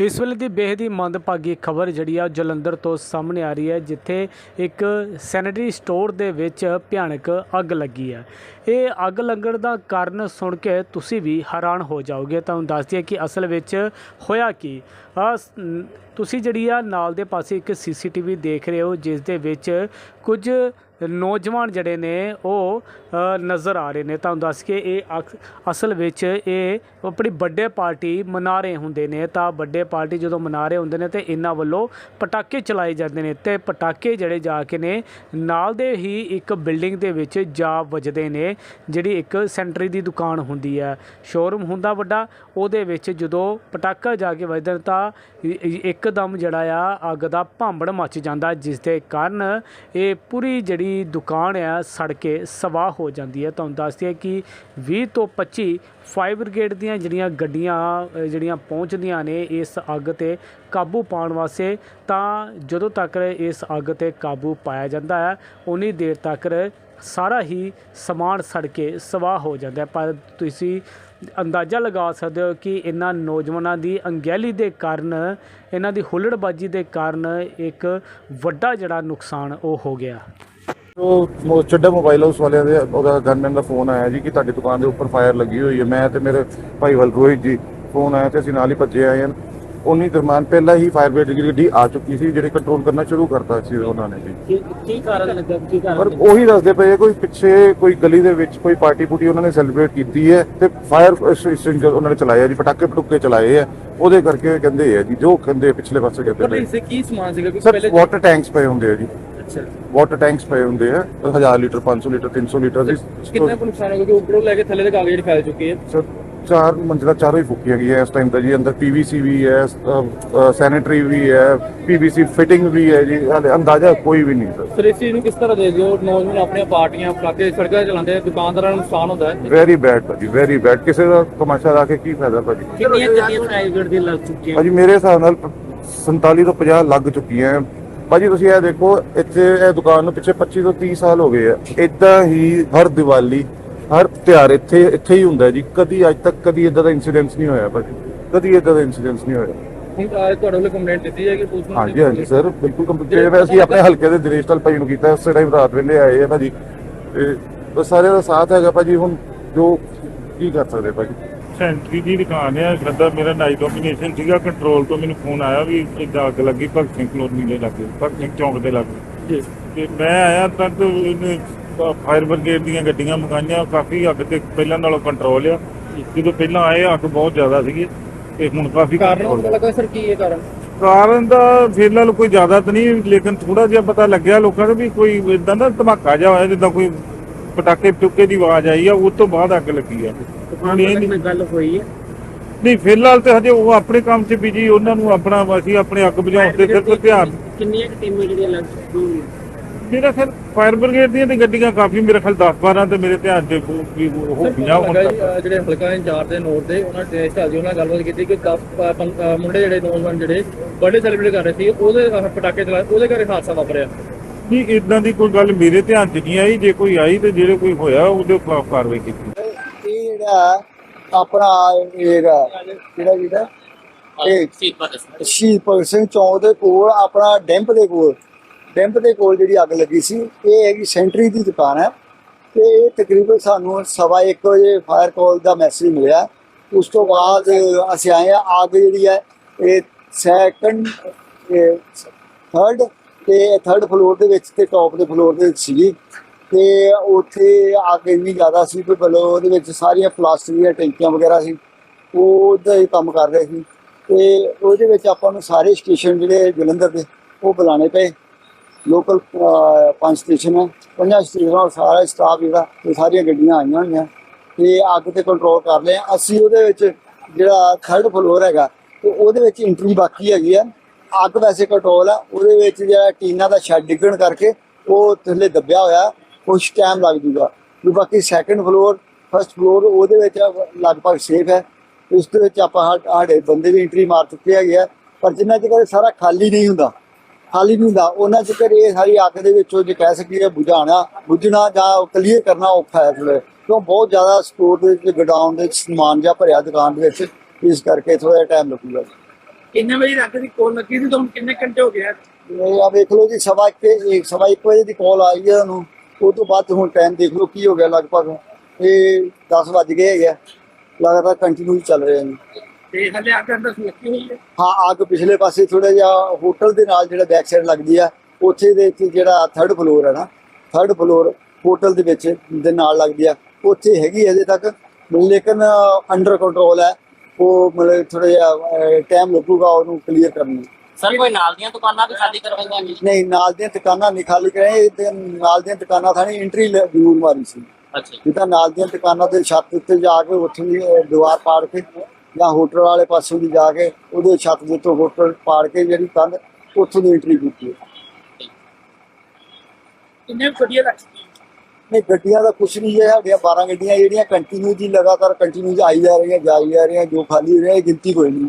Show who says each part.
Speaker 1: ਇਸ ਵੇਲੇ ਦੀ ਬੇਹੱਦ ਹੀ ਮੰਦਭਾਗੀ ਖਬਰ ਜਿਹੜੀ ਆ ਉਹ ਜਲੰਧਰ ਤੋਂ ਸਾਹਮਣੇ ਆ ਰਹੀ ਹੈ, ਜਿੱਥੇ ਇੱਕ ਸੈਨੇਟਰੀ ਸਟੋਰ ਦੇ ਵਿੱਚ ਭਿਆਨਕ ਅੱਗ ਲੱਗੀ ਹੈ। ਇਹ ਅੱਗ ਲੱਗਣ ਦਾ ਕਾਰਨ ਸੁਣ ਕੇ ਤੁਸੀਂ ਵੀ ਹੈਰਾਨ ਹੋ ਜਾਓਗੇ। ਤੁਹਾਨੂੰ ਦੱਸ ਦਈਏ ਕਿ ਅਸਲ ਵਿੱਚ ਹੋਇਆ ਕੀ? ਤੁਸੀਂ ਜਿਹੜੀ ਆ ਨਾਲ ਦੇ ਪਾਸੇ ਇੱਕ ਸੀਸੀਟੀਵੀ ਦੇਖ ਰਹੇ ਹੋ, ਜਿਸ ਦੇ ਵਿੱਚ ਕੁਝ ਨੌਜਵਾਨ ਜਿਹੜੇ ਨੇ, ਉਹ ਨਜ਼ਰ ਆ ਰਹੇ ਨੇ। ਤੁਹਾਨੂੰ ਦੱਸ ਕੇ ਇਹ ਅਸਲ ਵਿੱਚ ਇਹ ਆਪਣੀ ਵੱਡੇ ਪਾਰਟੀ ਮਨਾ ਰਹੇ ਹੁੰਦੇ ਨੇ। ਤਾਂ ਵੱਡੇ ਪਾਰਟੀ ਜਦੋਂ ਮਨਾ ਰਹੇ ਹੁੰਦੇ ਨੇ ਤੇ ਇਹਨਾਂ ਵੱਲੋਂ ਪਟਾਕੇ ਚਲਾਏ ਜਾਂਦੇ ਨੇ ਤੇ ਪਟਾਕੇ ਜਿਹੜੇ ਜਾ ਕੇ ਨੇ, ਨਾਲ ਦੇ ਹੀ ਇੱਕ ਬਿਲਡਿੰਗ ਦੇ ਵਿੱਚ ਜਾ ਵੱਜਦੇ ਨੇ, ਜਿਹੜੀ ਇੱਕ ਸੈਂਟਰੀ ਦੀ ਦੁਕਾਨ ਹੁੰਦੀ ਹੈ। ਸ਼ੋਰੂਮ ਹੁੰਦਾ ਵੱਡਾ, ਉਹਦੇ ਵਿੱਚ ਜਦੋਂ ਪਟਾਕਾ ਜਾ ਕੇ ਵੱਜਦਾ ਤਾਂ ਇੱਕਦਮ ਜਿਹੜਾ ਆ ਅੱਗ ਦਾ ਭਾਂਬੜ ਮੱਚ ਜਾਂਦਾ ਜਿਸ ਦੇ ਕਾਰਨ ਇਹ ਪੂਰੀ ਜਿਹੜੀ ਦੁਕਾਨ ਆ, ਸੜ ਕੇ ਸਵਾਹ ਹੋ ਜਾਂਦੀ ਹੈ। ਤੁਹਾਨੂੰ ਦੱਸਦੀ ਹੈ ਕਿ 20 ਤੋਂ 25 ਫਾਇਰ ਬ੍ਰਿਗੇਡ ਦੀਆਂ ਜਿਹੜੀਆਂ ਗੱਡੀਆਂ ਜਿਹੜੀਆਂ ਪਹੁੰਚਦੀਆਂ ਨੇ ਇਸ ਅੱਗ ਤੇ ਕਾਬੂ ਪਾਉਣ ਵਾਸਤੇ, ਤਾਂ ਜਦੋਂ ਤੱਕ ਇਸ ਅੱਗ ਤੇ ਕਾਬੂ ਪਾਇਆ ਜਾਂਦਾ ਹੈ ਉਨੀ ਦੇਰ ਤੱਕ ਸਾਰਾ ਹੀ ਸਮਾਨ ਸੜ ਕੇ ਸਵਾਹ ਹੋ ਜਾਂਦਾ ਪਰ ਤੁਸੀਂ ਅੰਦਾਜ਼ਾ ਲਗਾ ਸਕਦੇ ਹੋ ਕਿ ਇਹਨਾਂ ਨੌਜਵਾਨਾਂ ਦੀ ਅੰਗੈਲੀ ਦੇ ਕਾਰਨ ਇਹਨਾਂ ਦੀ ਹੁੱਲੜਬਾਜੀ ਦੇ ਕਾਰਨ ਇੱਕ ਵੱਡਾ ਜਿਹੜਾ ਨੁਕਸਾਨ ਉਹ ਹੋ ਗਿਆ।
Speaker 2: ਉਹ ਚੱਡਾ ਮੋਬਾਈਲ ਹਾਊਸ ਵਾਲਿਆਂ ਦੇ ਉਹਦਾ ਗਨਮੈਨ ਦਾ ਫੋਨ ਆਇਆ ਜੀ ਕਿ ਤੁਹਾਡੀ ਦੁਕਾਨ ਦੇ ਉੱਪਰ ਫਾਇਰ ਲੱਗੀ ਹੋਈ ਹੈ। ਮੈਂ ਤੇ ਮੇਰੇ ਭਾਈ ਵੱਲ ਰੋਹਿਤ ਜੀ ਫੋਨ ਆਇਆ ਤੇ ਅਸੀਂ ਨਾਲ ਹੀ ਭੱਜੇ ਆਏ ਹਾਂ। ਉਨੀ ਦਰਮਾਨ ਪਹਿਲਾਂ ਹੀ ਫਾਇਰ ਬ੍ਰਿਗੇਡ ਦੀ ਗੱਡੀ ਆ ਚੁੱਕੀ ਸੀ ਜਿਹੜੇ ਕੰਟਰੋਲ ਕਰਨਾ ਸ਼ੁਰੂ ਕਰਤਾ ਸੀ ਉਹਨਾਂ ਨੇ ਜੀ।
Speaker 1: ਕੀ ਕੀ ਕਾਰਨ ਲੱਗਾ? ਕੀ
Speaker 2: ਪਰ ਉਹੀ ਦੱਸਦੇ ਪਏ ਆ, ਕੋਈ ਪਿੱਛੇ ਕੋਈ ਗਲੀ ਦੇ ਵਿੱਚ ਕੋਈ ਪਾਰਟੀ ਪੂਟੀ ਉਹਨਾਂ ਨੇ ਸੈਲੀਬ੍ਰੇਟ ਕੀਤੀ ਹੈ ਤੇ ਫਾਇਰ ਐਕਸਟਿੰਗਰ ਉਹਨਾਂ ਨੇ ਚਲਾਇਆ ਜੀ ਪਟਾਕੇ ਪਟੁਕੇ ਚਲਾਏ ਆ। ਉਹਦੇ ਕਰਕੇ ਕਹਿੰਦੇ ਆ ਜੀ ਜੋ ਕਹਿੰਦੇ ਪਿਛਲੇ ਪਾਸੇ ਕਹਿੰਦੇ ਨੇ
Speaker 3: ਕੀ ਸਮਾਨ ਸੀਗਾ? ਕਿ
Speaker 2: ਸਰ
Speaker 3: ਪਹਿਲੇ
Speaker 2: ਵਾਟਰ ਟੈਂਕਸ ਪਏ ਹੁੰਦੇ ਆ ਜੀ।
Speaker 3: ਅੱਛਾ।
Speaker 2: ਵਾਟਰ ਟੈਂਕਸ ਪਏ ਹੁੰਦੇ ਆ 1000 ਲੀਟਰ 500 ਲੀਟਰ 300 ਲੀਟਰ ਦੀ
Speaker 3: ਕਿੰਨਾ ਕੁ ਨੁਕਸਾਨ ਹੋ? ਗਿਆ ਕਿ ਉੱਪਰੋਂ ਲੈ ਕੇ ਥੱਲੇ ਤੱਕ ਆ ਜਿਹੜੀ ਫੈਲ ਚੁੱਕੀ
Speaker 2: ਸਰ ਚਾਰ ਮੰਜ਼ਿਲਾ ਚਾਰੋਂ ਹੀ ਫੁੱਕੀਆਂ ਗਈਆਂ ਇਸ ਟਾਈਮ ਤਾਂ ਜੀ। ਅੰਦਰ ਪੀਵੀਸੀ ਵੀ ਹੈ ਸੈਨੀਟਰੀ ਵੀ ਹੈ ਪੀਵੀਸੀ ਫਿਟਿੰਗ ਵੀ ਹੈ ਜੀ। ਹਾਲੇ ਅੰਦਾਜ਼ਾ ਕੋਈ ਵੀ ਨਹੀਂ ਸਰ।
Speaker 3: ਸਰ ਇਸ ਚੀਜ਼ ਨੂੰ ਕਿਸ ਤਰ੍ਹਾਂ ਦੇਖਦੇ ਹੋ? ਨੌਜਵਾਨ ਆਪਣੀਆਂ ਪਾਰਟੀਆਂ ਪਟਾਕੇ ਸੜਕਾਂ ਚਲਾਉਂਦੇ ਆ ਦੁਕਾਨਦਾਰਾਂ ਨੂੰ ਨੁਕਸਾਨ ਹੁੰਦਾ ਹੈ?
Speaker 2: ਵੈਰੀ ਬੈਡ ਭਾਜੀ ਵੈਰੀ ਬੈਡ ਕਿਸੇ ਦਾ ਤਮਾਸ਼ਾ ਲਾ ਕੇ ਕੀ ਫਾਇਦਾ ਭਾਜੀ?
Speaker 1: ਕਿੰਨੀਆਂ ਗੱਡੀਆਂ ਪ੍ਰਾਈਵੇਟ ਦੀਆਂ ਲੱਗ ਚੁੱਕੀਆਂ?
Speaker 2: ਭਾਜੀ ਮੇਰੇ ਹਿਸਾਬ ਨਾਲ 47 ਤੋਂ 50 ਲੱਗ ਚੁੱਕੀਆਂ। ਹੈ ਭਾਜੀ ਤੁਸੀਂ ਇਹ ਦੇਖੋ ਇੱਥੇ ਇਹ ਦੁਕਾਨ ਨੂੰ ਪਿੱਛੇ 25 ਤੋਂ 30 ਸਾਲ ਹੋ ਗਏ ਆ। ਇਦਾਂ ਹੀ ਹਰ ਦੀਵਾਲੀ ਹਰ ਤਿਉਹਾਰ ਇੱਥੇ ਇੱਥੇ ਹੀ ਹੁੰਦਾ ਜੀ। ਕਦੀ ਅੱਜ ਤੱਕ ਕਦੀ ਇਦਾਂ ਦਾ ਇਨਸੀਡੈਂਟ ਨਹੀਂ ਹੋਇਆ ਭਾਜੀ ਕਦੀ ਇਦਾਂ ਦਾ ਇਨਸੀਡੈਂਟ ਨਹੀਂ ਹੋਇਆ।
Speaker 3: ਹੁਣ ਅਹ ਤੁਹਾਡੇ ਵੱਲੋਂ ਕੰਪਲੇਂਟ ਦਿੱਤੀ ਹੈ ਕਿ ਪੁਲਿਸ ਨੂੰ
Speaker 2: ਹਾਂਜੀ ਹਾਂਜੀ ਸਰ ਬਿਲਕੁਲ ਕੰਪਲੀਟ ਹੈ। ਅਸੀਂ ਆਪਣੇ ਹਲਕੇ ਦੇ ਦਿਨੇਸ਼ਟਲ ਭਾਈ ਨੂੰ ਕੀਤਾ ਉਸੇ ਟਾਈਮ ਰਾਤ ਵੇਲੇ ਆਏ ਆ ਭਾਜੀ। ਤੇ ਸਾਰਿਆਂ ਦਾ ਸਾਥ ਹੈਗਾ ਭਾਜੀ ਹੁਣ ਜੋ ਕੀ ਕਰ ਸਕਦੇ ਭਾਜੀ।
Speaker 4: ਸੈਂਟਰੀ ਦੀ ਦੁਕਾਨ ਹੈ ਜਲੰਧਰ ਮੇਰਾ ਨਾਈ ਡੋਮੀਨੇਸ਼ਨ ਸੀਗਾ ਕੰਟਰੋਲ ਤੋਂ ਮੈਨੂੰ ਫੋਨ ਆਇਆ ਵੀ ਇਦਾਂ ਅੱਗ ਲੱਗੀ ਭਗਤ ਸਿੰਘ ਕਲੋਨੀ ਦੇ ਲਾਗੇ ਭਗਤ ਸਿੰਘ ਚੌਂਕ ਦੇ ਲਾਗੇ।
Speaker 3: ਜੀ।
Speaker 4: ਤੇ ਮੈਂ ਆਇਆ ਤਾਂ ਇਹਨੇ ਫਾਇਰ ਬ੍ਰਿਗੇਡ ਦੀਆਂ ਗੱਡੀਆਂ ਮੰਗਾਈਆਂ ਕਾਫੀ ਅੱਗ ਤੇ ਪਹਿਲਾਂ ਨਾਲੋਂ ਕੰਟਰੋਲ ਆ। ਜਦੋਂ ਪਹਿਲਾਂ ਆਏ ਅੱਗ ਬਹੁਤ ਜ਼ਿਆਦਾ ਸੀਗੀ ਤੇ ਹੁਣ ਕਾਫੀ
Speaker 3: ਕਾਰਨ
Speaker 4: control
Speaker 3: ਪਤਾ
Speaker 4: ਆ।
Speaker 3: ਲੱਗਾ ਸਰ ਕੀ ਹੈ ਕਾਰਨ?
Speaker 4: ਕਾਰਨ ਦਾ ਫਿਲਹਾਲ ਕੋਈ ਜ਼ਿਆਦਾ ਤਾਂ ਨਹੀਂ ਲੇਕਿਨ ਥੋੜਾ ਜਿਹਾ ਪਤਾ ਲੱਗਿਆ ਲੋਕਾਂ ਨੂੰ ਵੀ ਕੋਈ ਇਦਾਂ ਦਾ ਧਮਾਕਾ ਜਿਹਾ ਹੋਇਆ ਜਿੱਦਾਂ ਕੋਈ ਪਟਾਕੇ ਟੁੱਕੇ ਦੀ ਆਵਾਜ਼ ਆਈ ਆ ਉਸ ਤੋਂ ਬਾਅਦ ਅੱਗ ਲੱਗੀ ਆ। ਨਹੀਂ
Speaker 1: ਗੱਲ ਹੋਈ ਹੈ।
Speaker 4: ਨਹੀਂ ਫਿਲਹਾਲ ਤੇ ਹਜੇ ਉਹ ਆਪਣੇ ਕੰਮ 'ਚ ਬਿਜ਼ੀ ਉਹਨਾਂ ਨੂੰ ਆਪਣਾ ਅਸੀਂ ਆਪਣੇ ਅੱਗ ਬੁਝਾਉਣ ਤੇ ਸਿਰਫ ਧਿਆਨ।
Speaker 1: ਕਿੰਨੀਆਂ ਟੀਮਾਂ ਜਿਹੜੀਆਂ ਲੱਗ ਚੁੱਕੀਆਂ
Speaker 4: ਮੇਰਾ ਖਿਆਲ ਫਾਇਰ ਬ੍ਰਿਗੇਡ ਦੀਆਂ ਤੇ ਗੱਡੀਆਂ ਕਾਫੀ ਮੇਰੇ ਖਿਆਲ 10 12 ਤੇ ਮੇਰੇ ਧਿਆਨ 'ਚ ਉਹ ਵੀ ਉਹ ਹੋ ਗਈਆਂ ਹੁਣ ਤੱਕ।
Speaker 3: ਜਿਹੜੇ ਹਲਕਾ ਇੰਚਾਰਜ ਦੇ ਨੋਟ ਦੇ ਉਹਨਾਂ ਢਾਲ ਜੀ ਉਹਨਾਂ ਨਾਲ ਗੱਲਬਾਤ ਕੀਤੀ ਕਿ 10 ਮੁੰਡੇ ਜਿਹੜੇ ਨੌਜਵਾਨ ਜਿਹੜੇ ਬਰਥਡੇ ਸੈਲੀਬ੍ਰੇਟ ਕਰ ਰਹੇ ਸੀ ਉਹਦੇ ਪਟਾਕੇ ਚਲਾਏ ਉਹਦੇ ਕਰਕੇ ਹਾਦਸਾ ਵਾਪਰਿਆ।
Speaker 4: ਨਹੀਂ ਇਦਾਂ ਦੀ ਕੋਈ ਗੱਲ ਮੇਰੇ ਧਿਆਨ 'ਚ ਨਹੀਂ ਆਈ। ਜੇ ਕੋਈ ਆਈ ਤੇ ਜਿਹੜੇ ਕੋਈ ਹੋਇਆ ਉਹਦੇ ਖਿਲਾਫ ਕਾਰਵਾਈ ਕੀਤੀ।
Speaker 5: ਜਿਹੜਾ ਆਪਣਾ ਇਹਦਾ ਕਿਹੜਾ ਜਿਹੜਾ ਇਹ ਸ਼ਹੀਦ ਭਗਤ ਸਿੰਘ। ਚੌਂਕ ਦੇ ਕੋਲ ਆਪਣਾ ਡੈਂਪ ਦੇ ਕੋਲ ਡੈਂਪ ਦੇ ਕੋਲ ਜਿਹੜੀ ਅੱਗ ਲੱਗੀ ਸੀ ਇਹ ਹੈਗੀ ਸੈਂਟਰੀ ਦੀ ਦੁਕਾਨ ਹੈ। ਤੇ ਇਹ ਤਕਰੀਬਨ ਸਾਨੂੰ ਸਵਾ ਇੱਕ ਵਜੇ ਫਾਇਰ ਕਾਲ ਦਾ ਮੈਸੇਜ ਮਿਲਿਆ। ਉਸ ਤੋਂ ਬਾਅਦ ਅਸੀਂ ਆਏ ਆ ਅੱਗ ਜਿਹੜੀ ਹੈ ਇਹ ਸੈਕੰਡ ਥਰਡ ਤੇ ਥਰਡ ਫਲੋਰ ਦੇ ਵਿੱਚ ਤੇ ਟੌਪ ਦੇ ਫਲੋਰ ਦੇ ਵਿੱਚ ਸੀਗੀ। ਤੇ ਉੱਥੇ ਅੱਗ ਇੰਨੀ ਜ਼ਿਆਦਾ ਸੀ ਕਿ ਬਲੋ ਉਹਦੇ ਵਿੱਚ ਸਾਰੀਆਂ ਪਲਾਸਟਿਕ ਦੀਆਂ ਟੈਂਕੀਆਂ ਵਗੈਰਾ ਸੀ ਉਹ ਉਹਦਾ ਹੀ ਕੰਮ ਕਰ ਰਹੇ ਸੀ। ਤੇ ਉਹਦੇ ਵਿੱਚ ਆਪਾਂ ਨੂੰ ਸਾਰੇ ਸਟੇਸ਼ਨ ਜਿਹੜੇ ਜਲੰਧਰ ਦੇ, ਉਹ ਬੁਲਾਣੇ ਪਏ। ਲੋਕਲ ਪੰਜ ਸਟੇਸ਼ਨ ਹੈ, ਪੰਜਾਂ ਸਟੇਸ਼ਨਾਂ ਸਾਰਾ ਸਟਾਫ ਜਿਹੜਾ, ਤੇ ਸਾਰੀਆਂ ਗੱਡੀਆਂ ਆਈਆਂ ਹੋਈਆਂ। ਤੇ ਅੱਗ ਤੇ ਕੰਟਰੋਲ ਕਰ ਲਿਆ। ਅਸੀਂ ਉਹਦੇ ਵਿੱਚ ਜਿਹੜਾ ਥਰਡ ਫਲੋਰ ਹੈਗਾ, ਤੇ ਉਹਦੇ ਵਿੱਚ ਇੰਟਰੀ ਬਾਕੀ ਹੈਗੀ ਆ। ਅੱਗ ਵੈਸੇ ਕੰਟਰੋਲ ਆ, ਉਹਦੇ ਵਿੱਚ ਜਿਹੜਾ ਟੀਨਾ ਦਾ ਸ਼ੈੱਡ ਡਿੱਗਣ ਕਰਕੇ ਉਹ ਥੱਲੇ ਦੱਬਿਆ ਹੋਇਆ। ਕੁਝ ਟਾਈਮ ਲੱਗ ਜੂਗਾ। ਵੀ ਬਾਕੀ ਸੈਕੰਡ ਫਲੋਰ ਫਰਸਟ ਫਲੋਰ ਉਹਦੇ ਵਿੱਚ ਲਗਭਗ ਸੇਫ ਹੈ। ਇਸ ਦੇ ਵਿੱਚ ਆਪਾਂ ਸਾਡੇ ਬੰਦੇ ਵੀ ਐਂਟਰੀ ਮਾਰ ਚੁੱਕੇ ਹੈਗੇ ਆ। ਪਰ ਜਿੰਨਾ ਚਿਰ ਸਾਰਾ ਖਾਲੀ ਨਹੀਂ ਹੁੰਦਾ ਖਾਲੀ ਨਹੀਂ ਹੁੰਦਾ ਉਹਨਾਂ ਚਿਰ ਇਹ ਸਾਰੀ ਅੱਗ ਦੇ ਵਿੱਚੋਂ ਜੇ ਕਹਿ ਸਕੀਏ ਬੁਝਾਉਣਾ ਬੁਝਣਾ ਜਾਂ ਕਲੀਅਰ ਕਰਨਾ ਔਖਾ ਹੈ ਥੋੜ੍ਹਾ ਕਿਉਂ ਬਹੁਤ ਜ਼ਿਆਦਾ ਸਟੋਰ ਦੇ ਵਿੱਚ ਗਡਾਊਨ ਦੇ ਵਿੱਚ ਸਮਾਨ ਜਿਹਾ ਭਰਿਆ ਦੁਕਾਨ ਦੇ ਵਿੱਚ ਇਸ ਕਰਕੇ ਥੋੜਾ ਟਾਈਮ ਲੱਗੂਗਾ
Speaker 3: ਕਿੰਨੇ ਵਜੇ ਰਾਤ ਦੀ ਕੋਲ ਲੱਗੀ ਸੀ? ਤੁਹਾਨੂੰ ਕਿੰਨੇ ਘੰਟੇ ਹੋ ਗਏ ਆ?
Speaker 5: ਵੇਖ ਲਓ ਜੀ ਸਵਾ ਇੱਕ ਇੱਕ ਸਵਾ ਇੱਕ ਵਜੇ ਦੀ ਕਾਲ ਆਈ ਹੈ ਉਹਨੂੰ। ਉਹ ਤੋਂ ਬਾਅਦ ਹੁਣ ਟਾਈਮ ਦੇਖ ਲਓ ਕੀ ਹੋ ਗਿਆ ਲਗਭਗ। ਇਹ 10 ਵੱਜ ਗਏ ਹੈਗੇ। ਲਗਾਤਾਰ ਕੰਟੀਨਿਊ ਚੱਲ ਰਿਹਾ ਜੀ
Speaker 3: ਤੇ ਹਲੇ ਅੱਗ ਅੰਦਰ ਸੁਲੱਕੀ ਹੋਈ ਹੈ?
Speaker 5: ਹਾਂ ਅੱਗ ਪਿਛਲੇ ਪਾਸੇ ਥੋੜਾ ਜਿਹਾ ਹੋਟਲ ਦੇ ਨਾਲ ਜਿਹੜਾ ਬੈਕ ਸਾਈਡ ਲੱਗਦੀ ਆ ਉੱਥੇ ਦੇ ਜਿਹੜਾ ਥਰਡ ਫਲੋਰ ਹੈ ਨਾ ਥਰਡ ਫਲੋਰ ਹੋਟਲ ਦੇ ਵਿੱਚ ਦੇ ਨਾਲ ਲੱਗਦੀ ਆ। ਉੱਥੇ ਹੈਗੀ ਅਜੇ ਤੱਕ ਲੇਕਿਨ ਅੰਡਰ ਕੰਟਰੋਲ ਹੈ ਉਹ ਮਤਲਬ ਥੋੜਾ ਜਿਹਾ ਟਾਈਮ ਲੱਗੂਗਾ ਉਹਨੂੰ ਕਲੀਅਰ ਕਰਨ ਨੂੰ।
Speaker 6: ਸਰ ਕੋਈ ਨਾਲ ਦੀਆਂ ਦੁਕਾਨਾਂ ਵੀ ਖਾਲੀ ਕਰਵਾਈਆਂ ਗਈਆਂ?
Speaker 5: ਨਹੀਂ ਨਾਲ ਦੀਆਂ ਦੁਕਾਨਾਂ ਨਹੀਂ ਖਾਲੀ ਕਰਾਏ ਤੇ ਨਾਲ ਦੀਆਂ ਦੁਕਾਨਾਂ ਥਾਣੀ ਐਂਟਰੀ ਜ਼ਰੂਰ ਮਾਰੀ ਸੀ।
Speaker 6: ਅੱਛਾ।
Speaker 5: ਜਿੱਦਾਂ ਨਾਲ ਦੀਆਂ ਦੁਕਾਨਾਂ ਤੇ ਛੱਤ ਉੱਤੇ ਜਾ ਕੇ ਉੱਥੇ ਦੀ ਦੀਵਾਰ ਪਾੜ ਕੇ ਜਾਂ ਹੋਟਲ ਵਾਲੇ ਪਾਸੋਂ ਦੀ ਜਾ ਕੇ ਉਹਦੇ ਛੱਤ ਦੇ ਉੱਤੋਂ ਹੋਟਲ ਪਾੜ ਕੇ ਜਿਹੜੀ ਕੰਧ ਉੱਥੋਂ ਦੀ ਐਂਟਰੀ ਕੀਤੀ ਹੈ।
Speaker 3: ਕਿੰਨੇ ਗੱਡੀਆਂ ਲੱਗ
Speaker 5: ਨਹੀਂ ਗੱਡੀਆਂ ਦਾ ਕੁਝ ਨਹੀਂ ਹੈ ਸਾਡੀਆਂ 12 ਗੱਡੀਆਂ ਜਿਹੜੀਆਂ ਕੰਟੀਨਿਊ ਜੀ ਲਗਾਤਾਰ ਕੰਟੀਨਿਊ ਆਈ ਜਾ ਰਹੀਆਂ ਜਾਈ ਜਾ ਰਹੀਆਂ ਜੋ ਖਾਲੀ ਹੋ ਗਿਣਤੀ ਕੋਈ ਨਹੀਂ।